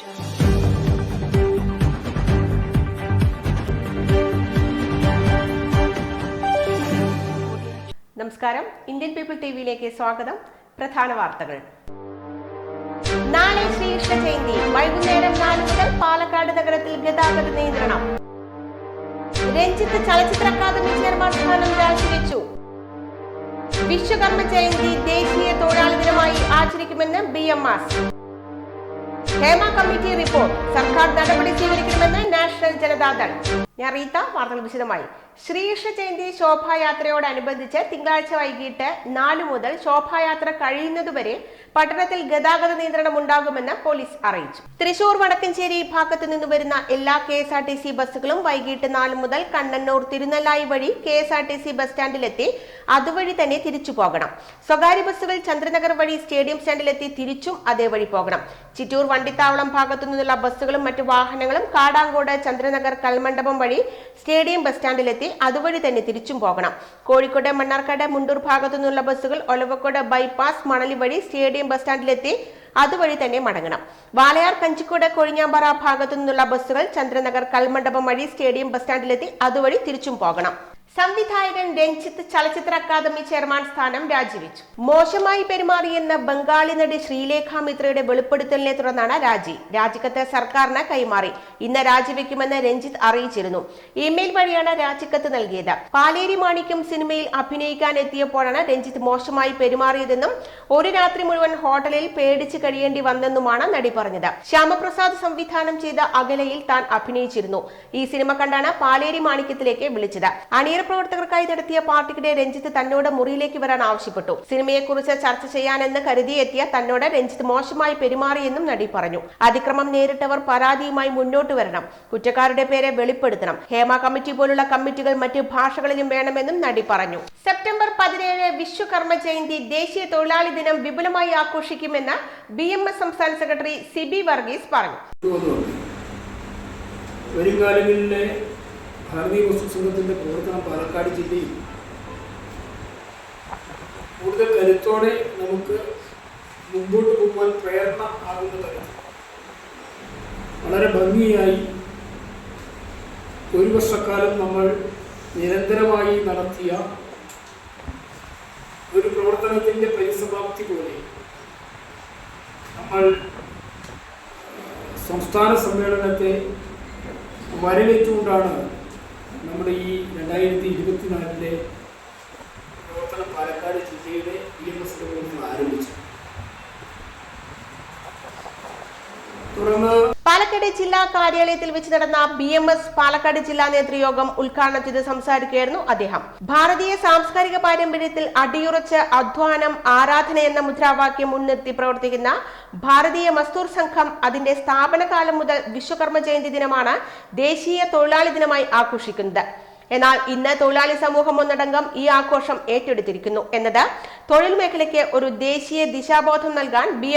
നമസ്കാരം. Indian people T വിയിലേക്ക് സ്വാഗതം. പ്രധാന വാർത്തകൾ. നാളെ ശ്രീകൃഷ്ണ ജയന്തി. വൈകുന്നേരം നാല് മുതൽ പാലക്കാട് നഗരത്തിൽ ഗതാഗത നിയന്ത്രണം. രഞ്ജിത്ത് ചലച്ചിത്ര അക്കാദമി ചെയർമാൻ സ്ഥാനം രാജിവെച്ചു. വിശ്വകർമ്മ ജയന്തി ദേശീയ തൊഴിലാളി ദിനമായി ആചരിക്കുമെന്ന് B M S Hema committee report. സർക്കാർ നടപടി സ്വീകരിക്കണമെന്ന് നാഷണൽ ജനതാദൾ ഞാൻ റീത്ത വാർത്തകൾ വിശദമായി. ശ്രീകൃഷ്ണ ജയന്തി ശോഭായാത്രയോടനുബന്ധിച്ച് തിങ്കളാഴ്ച വൈകിട്ട് നാലു മുതൽ ശോഭായാത്ര കഴിയുന്നതുവരെ പട്ടണത്തിൽ ഗതാഗത നിയന്ത്രണം ഉണ്ടാകുമെന്ന് പോലീസ് അറിയിച്ചു. തൃശൂർ വടക്കഞ്ചേരി ഭാഗത്തു നിന്ന് വരുന്ന എല്ലാ K S R T C ബസ്സുകളും വൈകിട്ട് നാല് മുതൽ കണ്ണന്നൂർ തിരുനെല്ലായി വഴി K S R T C bus സ്റ്റാൻഡിലെത്തി. അതുവഴി തന്നെ തിരിച്ചു പോകണം. സ്വകാര്യ ബസ്സുകൾ ചന്ദ്രനഗർ വഴി സ്റ്റേഡിയം സ്റ്റാൻഡിലെത്തി തിരിച്ചും അതേവഴി പോകണം. ചിറ്റൂർ വണ്ടിത്താവളം ഭാഗത്തു നിന്നുള്ള ബസ്സുകളും മറ്റു വാഹനങ്ങളും കാടാങ്കോട് ചന്ദ്രനഗർ കൽമണ്ഡപം വഴി സ്റ്റേഡിയം ബസ് സ്റ്റാൻഡിലെത്തി അതുവഴി തന്നെ തിരിച്ചും പോകണം. കോഴിക്കോട് മണ്ണാർക്കാട് മുണ്ടൂർ ഭാഗത്തു നിന്നുള്ള ബസ്സുകൾ ഒലവക്കോട് ബൈപ്പാസ് മണലി വഴി സ്റ്റേഡിയം ബസ് സ്റ്റാൻഡിലെത്തി അതുവഴി തന്നെ മടങ്ങണം. വാളയാർ കഞ്ചിക്കോട് കൊഴിഞ്ഞാമ്പാറ ഭാഗത്തു നിന്നുള്ള ബസ്സുകൾ ചന്ദ്രനഗർ കൽമണ്ഡപം വഴി സ്റ്റേഡിയം ബസ് സ്റ്റാൻഡിലെത്തി അതുവഴി തിരിച്ചും പോകണം. സംവിധായകൻ രഞ്ജിത്ത് ചലച്ചിത്ര അക്കാദമി ചെയർമാൻ സ്ഥാനം രാജിവെച്ചു. മോശമായി പെരുമാറിയെന്ന ബംഗാളി നടി ശ്രീലേഖ മിത്രയുടെ വെളിപ്പെടുത്തലിനെ തുടർന്നാണ് രാജി. രാജിക്കത്ത് സർക്കാരിന് കൈമാറി. ഇന്ന് രാജിവെക്കുമെന്ന് രഞ്ജിത്ത് അറിയിച്ചിരുന്നു. ഇമെയിൽ വഴിയാണ് രാജിക്കത്ത് നൽകിയത്. പാലേരി മാണിക്യം സിനിമയിൽ അഭിനയിക്കാൻ എത്തിയപ്പോഴാണ് രഞ്ജിത്ത് മോശമായി പെരുമാറിയതെന്നും ഒരു രാത്രി മുഴുവൻ ഹോട്ടലിൽ പേടിച്ച് കഴിയേണ്ടി വന്നെന്നുമാണ് നടി പറഞ്ഞത്. ശ്യാമപ്രസാദ് സംവിധാനം ചെയ്ത അകലയിൽ താൻ അഭിനയിച്ചിരുന്നു. ഈ സിനിമ കണ്ടാണ് പാലേരി മാണിക്യത്തിലേക്ക് വിളിച്ചത്. അണിയർ പ്രവർത്തകർക്കായി നടത്തിയ പാർട്ടിക്കിടെ രഞ്ജിത്ത് തന്നോട് മുറിയിലേക്ക് വരാൻ ആവശ്യപ്പെട്ടു. സിനിമയെക്കുറിച്ച് ചർച്ച ചെയ്യാനെന്ന് കരുതിയെത്തിയ തന്നോട് രഞ്ജിത്ത് മോശമായി പെരുമാറിയെന്നും നടി പറഞ്ഞു. അതിക്രമം നേരിട്ടവർ പരാതിയുമായി മുന്നോട്ട് വരണം. കുറ്റക്കാരുടെ പേരെ വെളിപ്പെടുത്തണം. ഹേമ കമ്മിറ്റി പോലുള്ള കമ്മിറ്റികൾ മറ്റ് ഭാഷകളിലും വേണമെന്നും നടി പറഞ്ഞു. സെപ്റ്റംബർ പതിനേഴ് വിശ്വകർമ്മ ജയന്തി ദേശീയ തൊഴിലാളി ദിനം വിപുലമായി ആഘോഷിക്കുമെന്ന് ബി എം എസ് സംസ്ഥാന സെക്രട്ടറി സിബി വർഗീസ് പറഞ്ഞു. ഭാരതീയ വസ്തു സംഘത്തിന്റെ പ്രവർത്തനം പാലക്കാട് ജില്ലയിൽ കൂടുതൽ കരുത്തോടെ നമുക്ക് മുമ്പോട്ട് പോകുവാൻ പ്രേരണ ആകുന്ന തരത്തിൽ വളരെ ഭംഗിയായി ഒരു വർഷക്കാലം നമ്മൾ നിരന്തരമായി നടത്തിയ ഒരു പ്രവർത്തനത്തിന്റെ പരിസമാപ്തി പോലെ നമ്മൾ സംസ്ഥാന സമ്മേളനത്തെ വരവേറ്റുകൊണ്ടാണ് നമ്മുടെ ഈ രണ്ടായിരത്തി ഇരുപത്തിനാലിലെ പ്രവർത്തനം പാലക്കാട് ജില്ലയുടെ ഇ എം എസ് ആരംഭിച്ചു തുടർന്ന് പാലക്കാട് ജില്ലാ കാര്യാലയത്തിൽ വെച്ച് നടന്ന ബി എം എസ് പാലക്കാട് ജില്ലാ നേതൃയോഗം ഉദ്ഘാടനം ചെയ്ത് സംസാരിക്കുകയായിരുന്നു അദ്ദേഹം. ഭാരതീയ സാംസ്കാരിക പാരമ്പര്യത്തിൽ അടിയുറച്ച് അധ്വാനം ആരാധന എന്ന മുദ്രാവാക്യം മുൻനിർത്തി പ്രവർത്തിക്കുന്ന ഭാരതീയ മസ്തൂർ സംഘം അതിന്റെ സ്ഥാപനകാലം മുതൽ വിശ്വകർമ്മ ജയന്തി ദിനമാണ് ദേശീയ തൊഴിലാളി ദിനമായി ആഘോഷിക്കുന്നത്. എന്നാൽ ഇന്ന് തൊഴിലാളി സമൂഹം ഒന്നടങ്കം ഈ ആഘോഷം ഏറ്റെടുത്തിരിക്കുന്നു എന്നത് തൊഴിൽ മേഖലയ്ക്ക് ഒരു ദേശീയ ദിശാബോധം നൽകാൻ ബി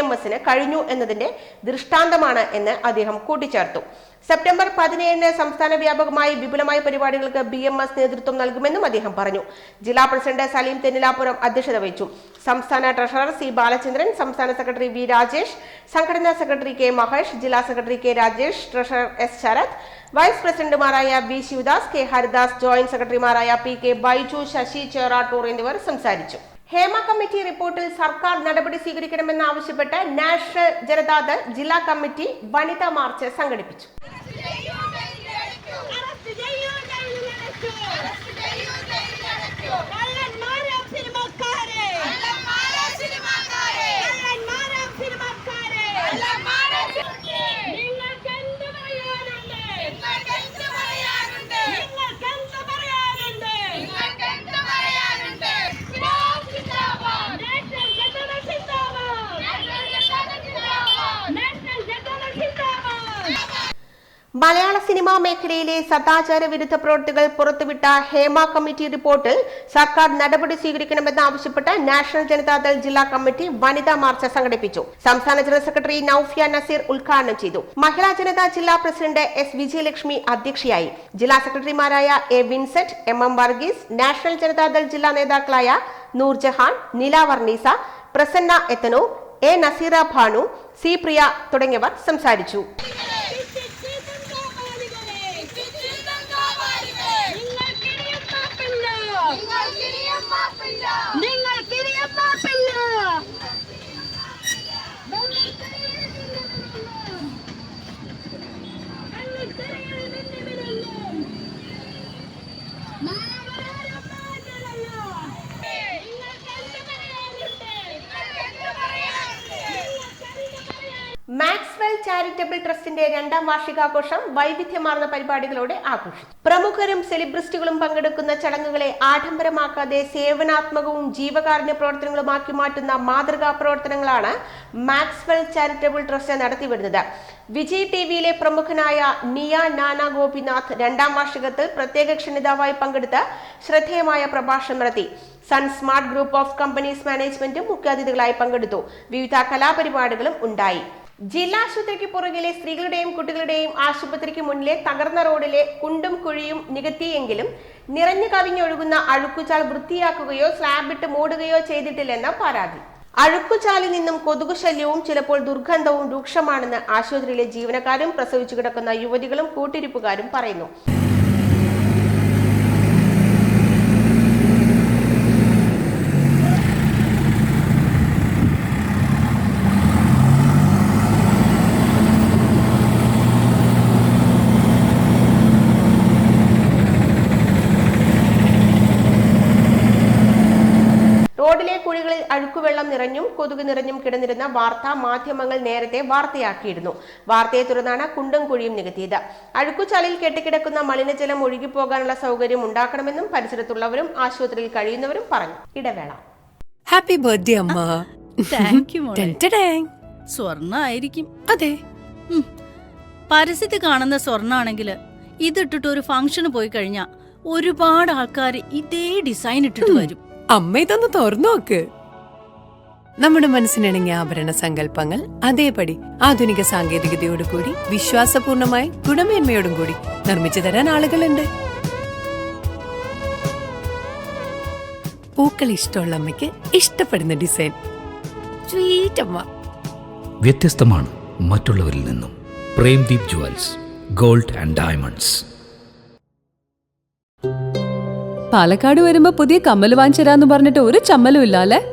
കഴിഞ്ഞു എന്നതിന്റെ ദൃഷ്ടാന്തമാണ് എന്ന് അദ്ദേഹം കൂട്ടിച്ചേർത്തു. സെപ്റ്റംബർ പതിനേഴിന് സംസ്ഥാന വ്യാപകമായി വിപുലമായ പരിപാടികൾക്ക് ബി എം എസ് നേതൃത്വം നൽകുമെന്നും അദ്ദേഹം പറഞ്ഞു. ജില്ലാ പ്രസിഡന്റ് സലീം തെന്നിലാപുരം അധ്യക്ഷത വഹിച്ചു. സംസ്ഥാന ട്രഷറർ സി ബാലചന്ദ്രൻ സംസ്ഥാന സെക്രട്ടറി വി രാജേഷ് സംഘടനാ സെക്രട്ടറി കെ മഹേഷ് ജില്ലാ secretary K Rajesh treasurer S Sarath vice പ്രസിഡന്റുമാരായ V Sivadas K Haridas joint സെക്രട്ടറിമാരായ പി കെ ബൈജു ശശി ചേറാട്ടൂർ എന്നിവർ സംസാരിച്ചു. ഹേമ കമ്മിറ്റി റിപ്പോർട്ടിൽ സർക്കാർ നടപടി സ്വീകരിക്കണമെന്നാവശ്യപ്പെട്ട് നാഷണൽ ജനതാദൾ ജില്ലാ കമ്മിറ്റി വനിതാ മാർച്ച് സംഘടിപ്പിച്ചു. മലയാള സിനിമാ മേഖലയിലെ സദാചാര വിരുദ്ധ പ്രവൃത്തികൾ പുറത്തുവിട്ട ഹേമ കമ്മിറ്റി റിപ്പോർട്ടിൽ സർക്കാർ നടപടി സ്വീകരിക്കണമെന്ന് ആവശ്യപ്പെട്ട് നാഷണൽ ജനതാദൾ ജില്ലാ കമ്മിറ്റി വനിതാ മാർച്ച് സംഘടിപ്പിച്ചു. സംസ്ഥാന ജനറൽ സെക്രട്ടറി നൌഫിയ നസീർ ഉദ്ഘാടനം ചെയ്തു. മഹിളാ ജനതാ ജില്ലാ പ്രസിഡന്റ് എസ് വിജയലക്ഷ്മി അധ്യക്ഷയായി. ജില്ലാ സെക്രട്ടറിമാരായ A Vincent M M Varghese national Janata Dal ജില്ലാ നേതാക്കളായ നൂർജഹാൻ നില വർണീസ പ്രസന്ന എത്തനൂർ എ നസീറ ഭാനു സി പ്രിയ തുടങ്ങിയവർ സംസാരിച്ചു. മാക്സ്വെൽ ചാരിറ്റബിൾ ട്രസ്റ്റിന്റെ രണ്ടാം വാർഷികാഘോഷം വൈവിധ്യമാർന്ന പരിപാടികളോടെ ആഘോഷിച്ചു. പ്രമുഖരും സെലിബ്രിസ്റ്റുകളും പങ്കെടുക്കുന്ന ചടങ്ങുകളെ ആഡംബരമാക്കാതെ സേവനാത്മകവും ജീവകാരുണ്യ പ്രവർത്തനങ്ങളുമാക്കി മാറ്റുന്ന മാതൃകാ പ്രവർത്തനങ്ങളാണ് മാക്സ്വെൽ ചാരിറ്റബിൾ ട്രസ്റ്റ് നടത്തിവരുന്നത് വിജയ് ടി വിയിലെ പ്രമുഖനായ നിയ നാന ഗോപിനാഥ് രണ്ടാം വാർഷികത്തിൽ പ്രത്യേക ക്ഷണിതാവായി പങ്കെടുത്ത് ശ്രദ്ധേയമായ പ്രഭാഷണം നടത്തി. Sun smart group of companies മാനേജ്മെന്റും മുഖ്യാതിഥികളായി പങ്കെടുത്തു. വിവിധ കലാപരിപാടികളും ഉണ്ടായി. ജില്ലാ ആശുപത്രിക്ക് പുറകിലെ സ്ത്രീകളുടെയും കുട്ടികളുടെയും ആശുപത്രിക്ക് മുന്നിലെ തകർന്ന റോഡിലെ കുണ്ടും കുഴിയും നികത്തിയെങ്കിലും നിറഞ്ഞു കവിഞ്ഞൊഴുകുന്ന അഴുക്കുചാൽ വൃത്തിയാക്കുകയോ സ്ലാബിട്ട് മൂടുകയോ ചെയ്തിട്ടില്ലെന്ന പരാതി. അഴുക്കുചാലിൽ നിന്നും കൊതുകു ശല്യവും ചിലപ്പോൾ ദുർഗന്ധവും രൂക്ഷമാണെന്ന് ആശുപത്രിയിലെ ജീവനക്കാരും പ്രസവിച്ചു കിടക്കുന്ന യുവതികളും കൂട്ടിരിപ്പുകാരും പറയുന്നു. നിറഞ്ഞും കൊതുക് നിറഞ്ഞും കിടന്നിരുന്ന വാർത്ത മാധ്യമങ്ങൾ നേരത്തെ വാർത്തയാക്കിയിരുന്നു. വാർത്തയെ തുടർന്നാണ് കുണ്ടും കുഴിയും നികത്തിയത്. അഴുക്കുചാലിൽ കെട്ടിക്കിടക്കുന്ന മലിനജലം ഒഴുകിപ്പോകാനുള്ള സൗകര്യം ഉണ്ടാക്കണമെന്നും പരിസരത്തുള്ളവരും ആശുപത്രിയിൽ കഴിയുന്നവരും പറഞ്ഞു. ഇടവേള. ഹാപ്പി ബർത്ത്ഡേ അമ്മ. താങ്ക് യു മോളെ. ടെന്റഡാങ്. സ്വർണ ആയിരിക്കും അതെ പരസ്യത്തിൽ കാണുന്ന സ്വർണാണെങ്കിൽ ഇതിട്ടിട്ട് ഒരു ഫംഗ്ഷന് പോയി കഴിഞ്ഞാ ഒരുപാട് ആൾക്കാർ ഇതേ ഡിസൈൻ ഇട്ടിട്ട് വരും. അമ്മ ഇതൊന്ന് തുറന്നു നോക്ക്. നമ്മുടെ മനസ്സിനിണങ്ങിയ ആഭരണ സങ്കല്പങ്ങൾ അതേപടി ആധുനിക സാങ്കേതികതയോടുകൂടി വിശ്വാസപൂർണമായി ഗുണമേന്മയോടും കൂടി നിർമ്മിച്ചു തരാൻ ആളുകളുണ്ട്. പൂക്കൾ ഇഷ്ടമുള്ള അമ്മയ്ക്ക് ഇഷ്ടപ്പെടുന്ന ഡിസൈൻ. സ്വീറ്റ് അമ്മ വ്യത്യസ്തമാണ് മറ്റുള്ളവരിൽ നിന്നും. Premdeep jewels gold and diamonds. Palakkad വരുമ്പോ പുതിയ കമ്മൽ വാങ്ങിച്ചരാന്ന് പറഞ്ഞിട്ട് ഒരു ചമ്മലും ഇല്ല അല്ലെ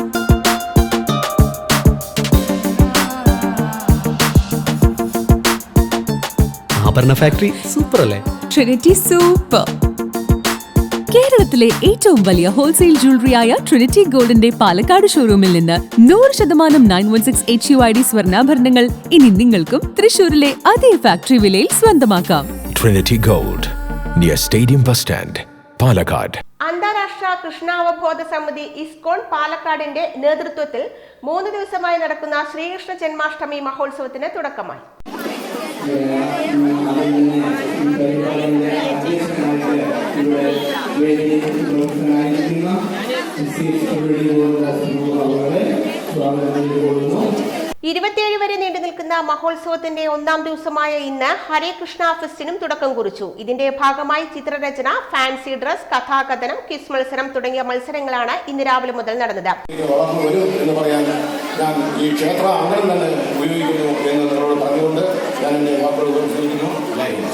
ആഭരണ ഫാക്ടറി സൂപ്പർ അല്ലേ ട്രിനിറ്റി സൂപ്പർ. കേരളത്തിലെ ഏറ്റവും വലിയ ഹോൾസെയിൽ ജ്വല്ലറിയായ ട്രിനിറ്റി ഗോൾഡിന്റെ പാലക്കാട് ഷോറൂമിൽ നിന്ന് നൂറ് ശതമാനം nine one six H U I D സ്വർണാഭരണങ്ങൾ ഇനി നിങ്ങൾക്കും തൃശൂരിലെ അതേ ഫാക്ടറി വിലയിൽ സ്വന്തമാക്കാം. Trinity gold near stadium bus stand Palakkad. അന്താരാഷ്ട്ര കൃഷ്ണാവബോധ സമിതി ഇസ്കോൺ പാലക്കാടിന്റെ നേതൃത്വത്തിൽ മൂന്ന് ദിവസമായി നടക്കുന്ന ശ്രീകൃഷ്ണ ജന്മാഷ്ടമി മഹോത്സവത്തിന് തുടക്കമായി. ഇരുപത്തിയേഴ് വരെ നീണ്ടു നിൽക്കുന്ന മഹോത്സവത്തിന്റെ ഒന്നാം ദിവസമായ ഇന്ന് ഹരേ കൃഷ്ണ ഫെസ്റ്റിനും തുടക്കം കുറിച്ചു. ഇതിന്റെ ഭാഗമായി ചിത്രരചന ഫാൻസി ഡ്രസ് കഥാകഥനം കിസ് മത്സരം തുടങ്ങിയ മത്സരങ്ങളാണ് ഇന്ന് രാവിലെ മുതൽ നടന്നത്. ഈ ക്ഷേത്ര തന്നെ ഉപയോഗിക്കുന്നു വാക്കുകൾ ഉപയോഗിക്കുന്നു ലൈഫ്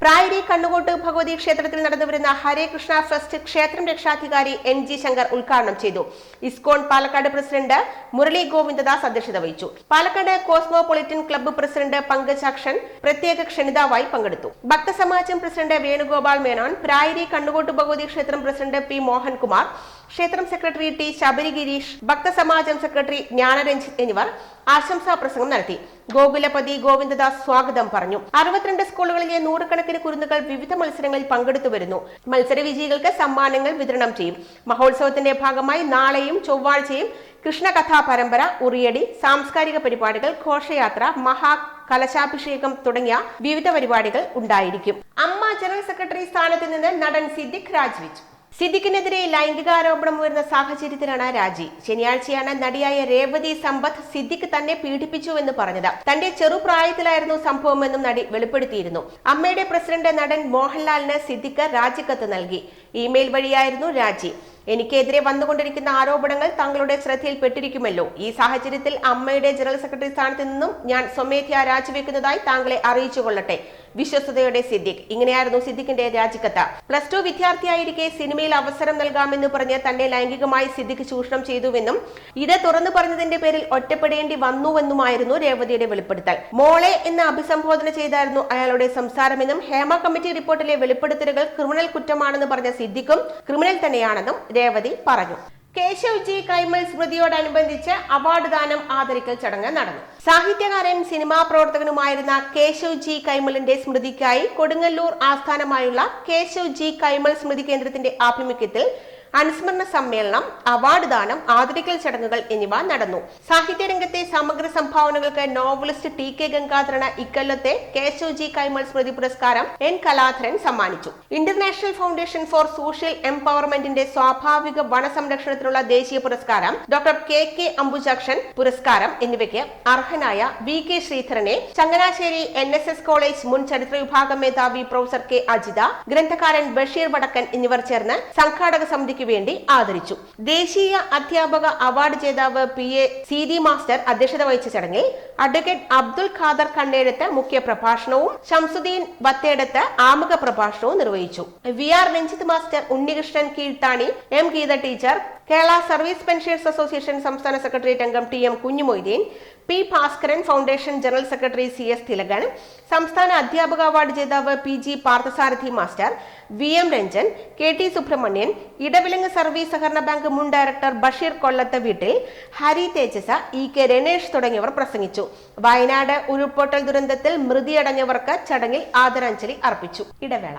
പ്രായരി കണ്ണുകോട്ട് ഭഗവതി ക്ഷേത്രത്തിൽ നടന്നുവരുന്ന ഹരേ കൃഷ്ണ ഫെസ്റ്റ് ക്ഷേത്രം രക്ഷാധികാരി എൻ ജി ശങ്കർ ഉദ്ഘാടനം ചെയ്തു. ഇസ്കോൺ പാലക്കാട് പ്രസിഡന്റ് മുരളി ഗോവിന്ദദാസ് അധ്യക്ഷത വഹിച്ചു. Palakkad cosmopolitan club president Pankajakshan പ്രത്യേക ക്ഷണിതാവായി പങ്കെടുത്തു. ഭക്തസമാജം പ്രസിഡന്റ് വേണുഗോപാൽ മേനോൻ പ്രായരി കണ്ണുകോട്ട് ഭഗവതി ക്ഷേത്രം പ്രസിഡന്റ് പി മോഹൻകുമാർ ക്ഷേത്രം സെക്രട്ടറി ടി ശബരി ഗിരീഷ് ഭക്തസമാജം സെക്രട്ടറി ജ്ഞാനരഞ്ജിത്ത് എന്നിവർ ആശംസാ പ്രസംഗം നടത്തി. ഗോകുലപതി ഗോവിന്ദദാസ് സ്വാഗതം പറഞ്ഞു. അറുപത്തിരണ്ട് സ്കൂളുകളിലെ നൂറുകണക്കിന് കുരുന്നുകൾ വിവിധ മത്സരങ്ങളിൽ പങ്കെടുത്തു വരുന്നു. മത്സര വിജയികൾക്ക് സമ്മാനങ്ങൾ വിതരണം ചെയ്യും. മഹോത്സവത്തിന്റെ ഭാഗമായി നാളെയും ചൊവ്വാഴ്ചയും കൃഷ്ണകഥാ പരമ്പര ഉറിയടി സാംസ്കാരിക പരിപാടികൾ ഘോഷയാത്ര മഹാ കലശാഭിഷേകം തുടങ്ങിയ വിവിധ പരിപാടികൾ ഉണ്ടായിരിക്കും. അമ്മ ജനറൽ സെക്രട്ടറി സ്ഥാനത്ത് നിന്ന് നടൻ സിദ്ദിഖ് രാജിവെച്ചു സിദ്ദിഖിനെതിരെ ലൈംഗികാരോപണം ഉയർന്ന സാഹചര്യത്തിലാണ് രാജി. ശനിയാഴ്ചയാണ് നടിയായ രേവതി സമ്പത്ത് സിദ്ദിഖ് തന്നെ പീഡിപ്പിച്ചുവെന്ന് പറഞ്ഞത്. തന്റെ ചെറുപ്രായത്തിലായിരുന്നു സംഭവമെന്നും നടി വെളിപ്പെടുത്തിയിരുന്നു. അമ്മയുടെ പ്രസിഡന്റ് നടൻ മോഹൻലാലിന് സിദ്ദിഖ് രാജിക്കത്ത് നൽകി. ഇമെയിൽ വഴിയായിരുന്നു രാജി. എനിക്കെതിരെ വന്നുകൊണ്ടിരിക്കുന്ന ആരോപണങ്ങൾ തങ്ങളുടെ ശ്രദ്ധയിൽപ്പെട്ടിരിക്കുമല്ലോ. ഈ സാഹചര്യത്തിൽ അമ്മയുടെ ജനറൽ സെക്രട്ടറി സ്ഥാനത്ത് നിന്നും ഞാൻ സ്വമേധ്യാ രാജിവെക്കുന്നതായി താങ്കളെ അറിയിച്ചു കൊള്ളട്ടെ. വിശ്വസ്തയോടെ സിദ്ദിഖ്. ഇങ്ങനെയായിരുന്നു സിദ്ദിഖിന്റെ രാജിക്കത്ത്. പ്ലസ് ടു വിദ്യാർത്ഥിയായിരിക്കെ സിനിമയിൽ അവസരം നൽകാമെന്ന് പറഞ്ഞ് തന്നെ ലൈംഗികമായി സിദ്ദിഖ് ചൂഷണം ചെയ്തുവെന്നും ഇത് തുറന്നു പറഞ്ഞതിന്റെ പേരിൽ ഒറ്റപ്പെടേണ്ടി വന്നുവെന്നുമായിരുന്നു രേവതിയുടെ വെളിപ്പെടുത്തൽ. മോളെ എന്ന് അഭിസംബോധന ചെയ്തായിരുന്നു അയാളുടെ സംസാരമെന്നും ഹേമ കമ്മിറ്റി റിപ്പോർട്ടിലെ വെളിപ്പെടുത്തലുകൾ ക്രിമിനൽ കുറ്റമാണെന്ന് പറഞ്ഞ സിദ്ദിഖും ക്രിമിനൽ തന്നെയാണെന്നും രേവതി പറഞ്ഞു. കേശവ് ക്രൈമൽ കൈമൾ സ്മൃതിയോടനുബന്ധിച്ച് അവാർഡ് ദാനം ആദരിക്കൽ ചടങ്ങ് നടന്നു. സാഹിത്യകാരൻ സിനിമാ പ്രവർത്തകനുമായിരുന്ന കേശവ്ജി കൈമലിന്റെ സ്മൃതിക്കായി കൊടുങ്ങല്ലൂർ ആസ്ഥാനമായുള്ള കേശവ്ജി കൈമൽ സ്മൃതി കേന്ദ്രത്തിന്റെ ആഭിമുഖ്യത്തിൽ അനുസ്മരണ സമ്മേളനം അവാർഡ് ദാനം ആദരിക്കൽ ചടങ്ങുകൾ എന്നിവ നടന്നു. സാഹിത്യരംഗത്തെ സമഗ്ര സംഭാവനകൾക്ക് നോവലിസ്റ്റ് ടി കെ ഗംഗാധരന് ഇക്കൊല്ലത്തെ കേശവ് ജി കൈമൾ സ്മൃതി പുരസ്കാരം എൻ കലാധരൻ സമ്മാനിച്ചു. ഇന്റർനാഷണൽ ഫൗണ്ടേഷൻ ഫോർ സോഷ്യൽ എംപവർമെന്റിന്റെ സ്വാഭാവിക വനസംരക്ഷണത്തിനുള്ള ദേശീയ പുരസ്കാരം ഡോക്ടർ കെ കെ അംബുജാക്ഷൻ പുരസ്കാരം എന്നിവയ്ക്ക് അർഹനായ V K ശ്രീധരനെ Changanassery N S S college മുൻ ചരിത്ര വിഭാഗം മേധാവി പ്രൊഫസർ കെ അജിത ഗ്രന്ഥകാരൻ ബഷീർ വടക്കൻ എന്നിവർ ചേർന്ന് സംഘാടക സമിതിക്ക് വേണ്ടി ആദരിച്ചു. ദേശീയ അധ്യാപക അവാർഡ് ജേതാവ് P. A. C D master അധ്യക്ഷത വഹിച്ച ചടങ്ങിൽ അഡ്വക്കേറ്റ് അബ്ദുൽ ഖാദർ കണ്ണേടത്ത് മുഖ്യ പ്രഭാഷണവും ഷംസുദ്ദീൻ ബത്തേടത്ത് ആമുഖ പ്രഭാഷണവും നിർവഹിച്ചു. V. R. Ranjith master Unnikrishnan Keezhthani M. Geetha teacher Kerala service pensioners association സംസ്ഥാന സെക്രട്ടേറിയറ്റ് അംഗം T. M. Kunjumoideen P Bhaskaran foundation general secretary C S Thilakan സംസ്ഥാന അധ്യാപക അവാർഡ് ജേതാവ് P G Parthasarathy master V M Ranjan K T Subramanian Edavilangu service സഹകരണ bank മുൻ director Basheer കൊല്ലത്ത വീട്ടിൽ ഹരി തേജസ ഇ കെ രമേഷ് തുടങ്ങിയവർ പ്രസംഗിച്ചു. വയനാട് ഉരുൾപൊട്ടൽ ദുരന്തത്തിൽ മൃതിയടഞ്ഞവർക്ക് ചടങ്ങിൽ ആദരാഞ്ജലി അർപ്പിച്ചു. ഇടവേള.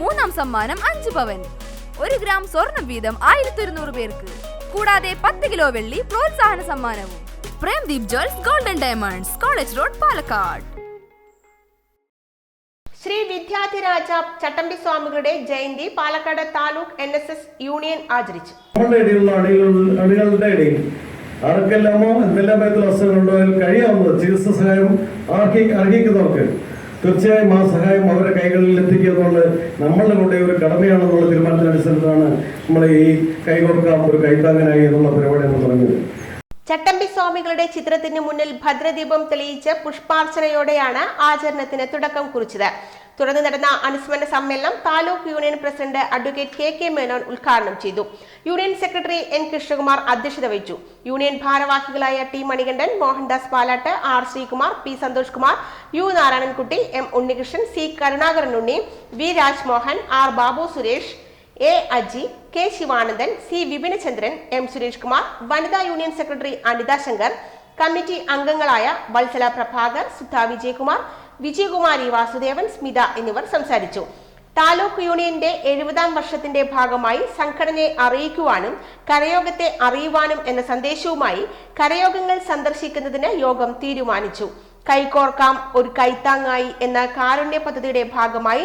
മൂന്നാം സമ്മാനം അഞ്ച് പവൻ. ഒരു ഗ്രാം സ്വർണം വീതം ആയിരത്തി ഒരുന്നൂറ് പേർക്ക്. കൂടാതെ പത്ത് കിലോ വെള്ളി പ്രോത്സാഹന സമ്മാനവും. Premdeep jewels golden diamonds college road Palakkad. Sree Vidyadhiraja Chattambi സ്വാമികളുടെ Jayanti Palakkad taluk N S S union ആചരിച്ചു. അണികളുടെ ഇടയിൽ ആർക്കെല്ലാമോ എന്തെല്ലാം പേരത്തിൽ അസുഖങ്ങളുണ്ടോ അതിൽ കഴിയാവുന്നത് ചികിത്സ സഹായം ആർക്കി അർഹിക്കുന്നവർക്ക് തീർച്ചയായും ആ സഹായം അവരുടെ കൈകളിൽ എത്തിക്കുക എന്നുള്ളത് നമ്മളുടെ കൂടെ ഒരു കടമയാണെന്നുള്ള തീരുമാനത്തിനനുസരിച്ചാണ് നമ്മൾ ഈ കൈകോർക്കാം ഒരു കൈത്താങ്ങനായി എന്നുള്ള പരിപാടി നമ്മൾ തുടങ്ങിയത്. ചട്ടമ്പി സ്വാമികളുടെ ചിത്രത്തിന് മുന്നിൽ ഭദ്രദീപം തെളിയിച്ച് പുഷ്പാർച്ചനയോടെയാണ് ആചരണത്തിന് തുടക്കം കുറിച്ചത്. തുടർന്ന് നടന്ന അനുസ്മരണ സമ്മേളനം taluk union president advocate K K Menon ഉദ്ഘാടനം ചെയ്തു. യൂണിയൻ സെക്രട്ടറി എൻ കൃഷ്ണകുമാർ അധ്യക്ഷത വഹിച്ചു. യൂണിയൻ ഭാരവാഹികളായ T Manikandan Mohandas Palat R Sreekumar P Santhosh Kumar U Narayanankutty M Unnikrishnan C Karunakaran Unni V Rajmohan R Babu Suresh A Aji K Sivanandan C Vipinachandran M Suresh Kumar വനിതാ union secretary Anitha Shankar committee അംഗങ്ങളായ വത്സല പ്രഭാകർ സുധ വിജയകുമാർ വിജയകുമാരി വാസുദേവൻ സ്മിത എന്നിവർ സംസാരിച്ചു. താലൂക്ക് യൂണിയന്റെ എഴുപതാം വർഷത്തിന്റെ ഭാഗമായി സംഘടനയെ അറിയിക്കുവാനും കരയോഗത്തെ അറിയുവാനും എന്ന സന്ദേശവുമായി കരയോഗങ്ങൾ സന്ദർശിക്കുന്നതിന് യോഗം തീരുമാനിച്ചു. കൈകോർക്കാം ഒരു കൈത്താങ്ങായി എന്ന കാരുണ്യ പദ്ധതിയുടെ ഭാഗമായി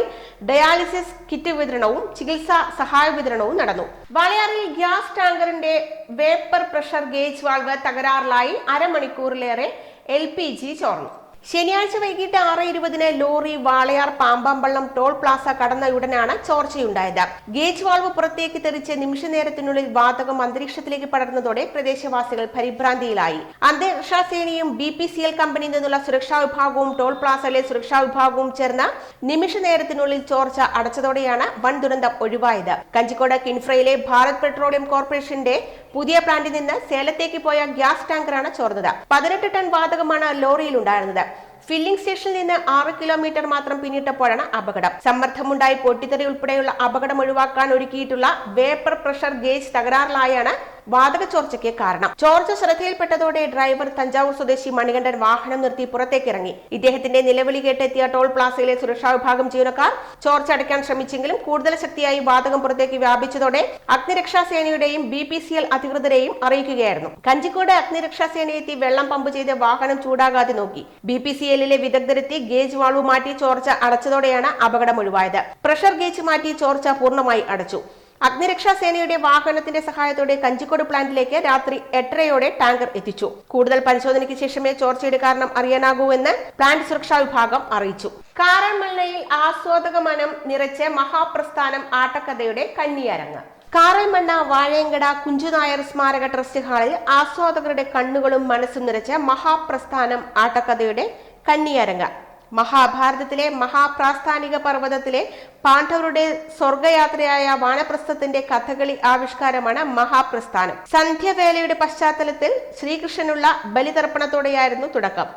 ഡയാലിസിസ് കിറ്റ് വിതരണവും ചികിത്സാ സഹായ വിതരണവും നടന്നു. വാളയാറിൽ ഗ്യാസ് ടാങ്കറിന്റെ വേപ്പർ പ്രഷർ ഗേജ് വാൾവ് തകരാറിലായി അരമണിക്കൂറിലേറെ എൽ പി ജി ചോർന്നു. ശനിയാഴ്ച വൈകിട്ട് ആറ് ഇരുപതിന് lorry Walayar Pambampallam toll plaza കടന്ന ഉടനാണ് ചോർച്ചയുണ്ടായത്. ഗേജ് വാൾവ് പുറത്തേക്ക് തെറിച്ച് നിമിഷ നേരത്തിനുള്ളിൽ വാതകം അന്തരീക്ഷത്തിലേക്ക് പടർന്നതോടെ പ്രദേശവാസികൾ പരിഭ്രാന്തിയിലായി. അന്തരീക്ഷാസേനയും ബി പി സി എൽ കമ്പനിയിൽ നിന്നുള്ള സുരക്ഷാ വിഭാഗവും ടോൾ പ്ലാസയിലെ സുരക്ഷാ വിഭാഗവും ചേർന്ന് നിമിഷനേരത്തിനുള്ളിൽ ചോർച്ച അടച്ചതോടെയാണ് വൻ ദുരന്തം ഒഴിവായത്. കഞ്ചിക്കോട് കിൻഫ്രയിലെ ഭാരത് പെട്രോളിയം കോർപ്പറേഷന്റെ പുതിയ പ്ലാന്റിൽ നിന്ന് സേലത്തേക്ക് പോയ ഗ്യാസ് ടാങ്കറാണ് ചോർന്നത്. പതിനെട്ട് ടൺ വാതകമാണ് ലോറിയിൽ ഉണ്ടായിരുന്നത് ഫില്ലിംഗ് സ്റ്റേഷനിൽ നിന്ന് ആറ് കിലോമീറ്റർ മാത്രം പിന്നിട്ടപ്പോഴാണ് അപകടം. സമ്മർദ്ദമുണ്ടായി പൊട്ടിത്തെറി ഉൾപ്പെടെയുള്ള അപകടം ഒഴിവാക്കാൻ ഒരുക്കിയിട്ടുള്ള വേപ്പർ പ്രഷർ ഗേജ് തകരാറിലായാണ് വാതക ചോർച്ചയ്ക്ക് കാരണം. ചോർച്ച ശ്രദ്ധയിൽപ്പെട്ടതോടെ ഡ്രൈവർ തഞ്ചാവൂർ സ്വദേശി മണികണ്ഠൻ വാഹനം നിർത്തി പുറത്തേക്കിറങ്ങി. ഇദ്ദേഹത്തിന്റെ നിലവിളി കേട്ടെത്തിയ ടോൾ പ്ലാസയിലെ സുരക്ഷാ വിഭാഗം ജീവനക്കാർ ചോർച്ച അടയ്ക്കാൻ ശ്രമിച്ചെങ്കിലും കൂടുതൽ ശക്തിയായി വാതകം പുറത്തേക്ക് വ്യാപിച്ചതോടെ അഗ്നിരക്ഷാ സേനയുടെയും ബി പി സി എൽ അധികൃതരെയും അറിയിക്കുകയായിരുന്നു. കഞ്ചിക്കോട് അഗ്നിരക്ഷാ സേനയെത്തി വെള്ളം പമ്പ് ചെയ്ത് വാഹനം ചൂടാകാതെ നോക്കി. ബി പി സി എല്ലിലെ വിദഗ്ധരെത്തി ഗേജ് വാൾവ് മാറ്റി ചോർച്ച അടച്ചതോടെയാണ് അപകടം ഒഴിവായത്. പ്രഷർ ഗേജ് മാറ്റി ചോർച്ച പൂർണമായി അടച്ചു. അഗ്നിരക്ഷാ സേനയുടെ വാഹനത്തിന്റെ സഹായത്തോടെ കഞ്ചിക്കോട് പ്ലാന്റിലേക്ക് രാത്രി എട്ടരയോടെ ടാങ്കർ എത്തിച്ചു. കൂടുതൽ പരിശോധനയ്ക്ക് ശേഷമേ ചോർച്ചയുടെ കാരണം അറിയാനാകൂ എന്ന് പ്ലാന്റ് സുരക്ഷാ വിഭാഗം അറിയിച്ചു. കാറൽമണ്ണയിൽ ആസ്വാദക മനം നിറച്ച് മഹാപ്രസ്ഥാനം ആട്ടക്കഥയുടെ കന്നിയരങ്ങ്. കാറേമണ്ണ വാഴയങ്കട കുഞ്ചുനായർ സ്മാരക ട്രസ്റ്റ് ഹാളിൽ ആസ്വാദകരുടെ കണ്ണുകളും മനസ്സും നിറച്ച മഹാപ്രസ്ഥാനം ആട്ടക്കഥയുടെ കന്നിയരങ്ങ്. മഹാഭാരതത്തിലെ മഹാപ്രാസ്ഥാനിക പർവതത്തിലെ പാണ്ഡവരുടെ സ്വർഗയാത്രയായ വാനപ്രസ്ഥത്തിന്റെ കഥകളി ആവിഷ്കാരമാണ് മഹാപ്രസ്ഥാനം. സന്ധ്യവേലയുടെ പശ്ചാത്തലത്തിൽ ശ്രീകൃഷ്ണനുള്ള ബലിതർപ്പണത്തോടെയായിരുന്നു തുടക്കം.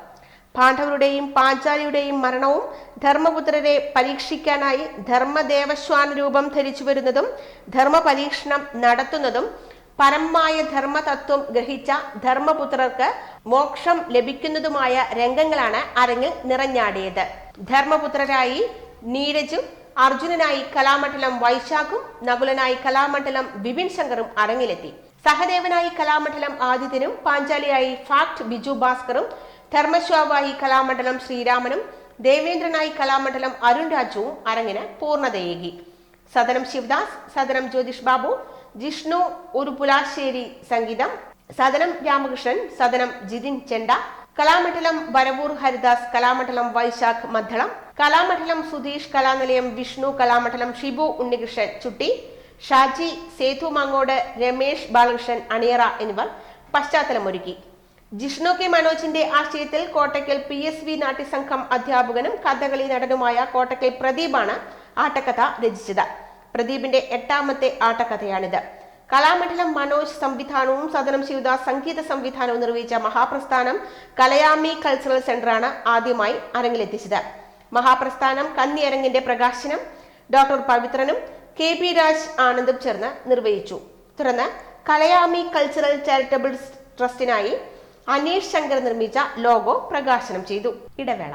പാണ്ഡവരുടെയും പാഞ്ചാലിയുടെയും മരണവും ധർമ്മപുത്രരെ പരീക്ഷിക്കാനായി ധർമ്മദേവശ്വാന രൂപം ധരിച്ചു വരുന്നതും ധർമ്മ പരീക്ഷണം നടത്തുന്നതും പരമായ ധർമ്മതത്വം ഗ്രഹിച്ച ധർമ്മപുത്രർക്ക് മോക്ഷം ലഭിക്കുന്നതുമായ രംഗങ്ങളാണ് അരങ്ങിൽ നിറഞ്ഞാടിയത്. ധർമ്മപുത്രരായി നീരജും അർജുനനായി കലാമണ്ഡലം വൈശാഖും നകുലനായി കലാമണ്ഡലം ബിപിൻ ശങ്കറും അരങ്ങിലെത്തി. സഹദേവനായി കലാമണ്ഡലം ആദിത്യനും പാഞ്ചാലിയായി ഫാക്ട് ബിജു ഭാസ്കറും ധർമ്മശ്വാവായി കലാമണ്ഡലം ശ്രീരാമനും ദേവേന്ദ്രനായി കലാമണ്ഡലം അരുൺ രാജുവും അരങ്ങിന് പൂർണതയേകി. സദനം ശിവദാസ് സദനം ജ്യോതിഷ് ബാബു ജിഷ്ണു ഒരു പുലാശ്ശേരി സംഗീതം സദനം രാമകൃഷ്ണൻ സദനം ജിതിൻ ചെണ്ട കലാമണ്ഡലം വരവൂർ ഹരിദാസ് കലാമണ്ഡലം വൈശാഖ് മദ്ദളം കലാമണ്ഡലം സുധീഷ് കലാനിലയം വിഷ്ണു കലാമണ്ഡലം ഷിബു ഉണ്ണികൃഷ്ണൻ ചുട്ടി ഷാജി സേതു മാങ്ങോട് രമേഷ് ബാലകൃഷ്ണൻ അണിയറ എന്നിവർ പശ്ചാത്തലമൊരുക്കി ജിഷ്ണു കെ മനോജിന്റെ ആശയത്തിൽ കോട്ടയ്ക്കൽ പി എസ് വി നാട്യസംഘം അധ്യാപകനും കഥകളി നടനുമായ കോട്ടയ്ക്കൽ പ്രദീപാണ് ആട്ടക്കഥ രചിച്ചത്. പ്രദീപിന്റെ എട്ടാമത്തെ ആട്ടക്കഥയാണിത്. കലാമണ്ഡലം മനോജ് സംവിധാനവും സദനം ശിവദാസ് സംഗീത സംവിധാനവും നിർവഹിച്ച മഹാപ്രസ്ഥാനം കലയാമി കൾച്ചറൽ സെന്ററാണ് ആദ്യമായി അരങ്ങിലെത്തിച്ചത്. മഹാപ്രസ്ഥാനം കന്നിയരങ്ങിന്റെ പ്രകാശനം ഡോക്ടർ പവിത്രനും കെ പി രാജ് ആനന്ദും ചേർന്ന് നിർവഹിച്ചു. തുടർന്ന് കലയാമി കൾച്ചറൽ ചാരിറ്റബിൾ ട്രസ്റ്റിനായി അനീഷ് ശങ്കർ നിർമ്മിച്ച ലോഗോ പ്രകാശനം ചെയ്തു. ഇടവേള.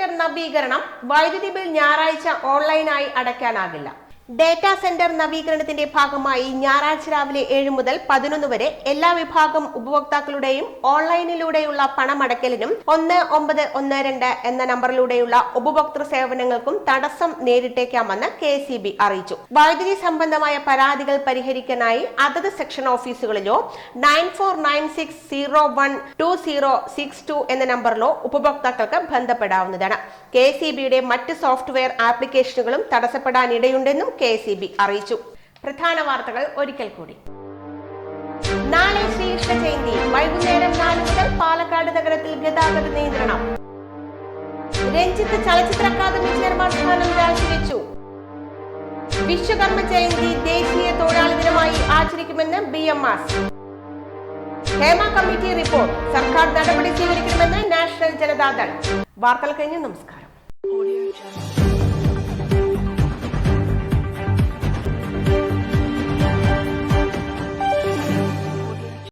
നവീകരണം വൈദ്യുതി ബിൽ ഞായറാഴ്ച ഓൺലൈനായി അടയ്ക്കാനാകില്ല. ഡേറ്റാ സെന്റർ നവീകരണത്തിന്റെ ഭാഗമായി ഞായറാഴ്ച രാവിലെ ഏഴ് മുതൽ പതിനൊന്ന് വരെ എല്ലാ വിഭാഗം ഉപഭോക്താക്കളുടെയും ഓൺലൈനിലൂടെയുള്ള പണമടയ്ക്കലിനും ഒന്ന് ഒമ്പത് ഒന്ന് രണ്ട് എന്ന നമ്പറിലൂടെയുള്ള ഉപഭോക്തൃ സേവനങ്ങൾക്കും തടസ്സം നേരിട്ടേക്കാമെന്ന് കെ അറിയിച്ചു. വൈദ്യുതി സംബന്ധമായ പരാതികൾ പരിഹരിക്കാനായി അതത് section ഓഫീസുകളിലോ nine four nine six zero one two zero six two എന്ന നമ്പറിലോ ഉപഭോക്താക്കൾക്ക് ബന്ധപ്പെടാവുന്നതാണ്. കെ മറ്റ് സോഫ്റ്റ്വെയർ ആപ്ലിക്കേഷനുകളും തടസ്സപ്പെടാനിടയുണ്ടെന്നും കെ അറിയിച്ചു. പ്രധാന വാർത്തകൾ ഒരിക്കൽ കൂടി. നാളെ ശ്രീകൃഷ്ണ ജയന്തി. വൈകുന്നേരം നാല് മുതൽ പാലക്കാട് നഗരത്തിൽ ഗതാഗത നിയന്ത്രണം. രഞ്ജിത്ത് ചലച്ചിത്ര അക്കാദമി ചെയർമാൻ സ്ഥാനം രാജിവെച്ചു വിശ്വകർമ്മ ജയന്തി ദേശീയ തൊഴിലാളി ദിനമായി ആചരിക്കുമെന്ന് B M S Hema committee report. സർക്കാർ നടപടി സ്വീകരിക്കണമെന്ന് നാഷണൽ ജനതാദൾ. വാർത്തകൾ കഴിഞ്ഞ് നമസ്കാരം.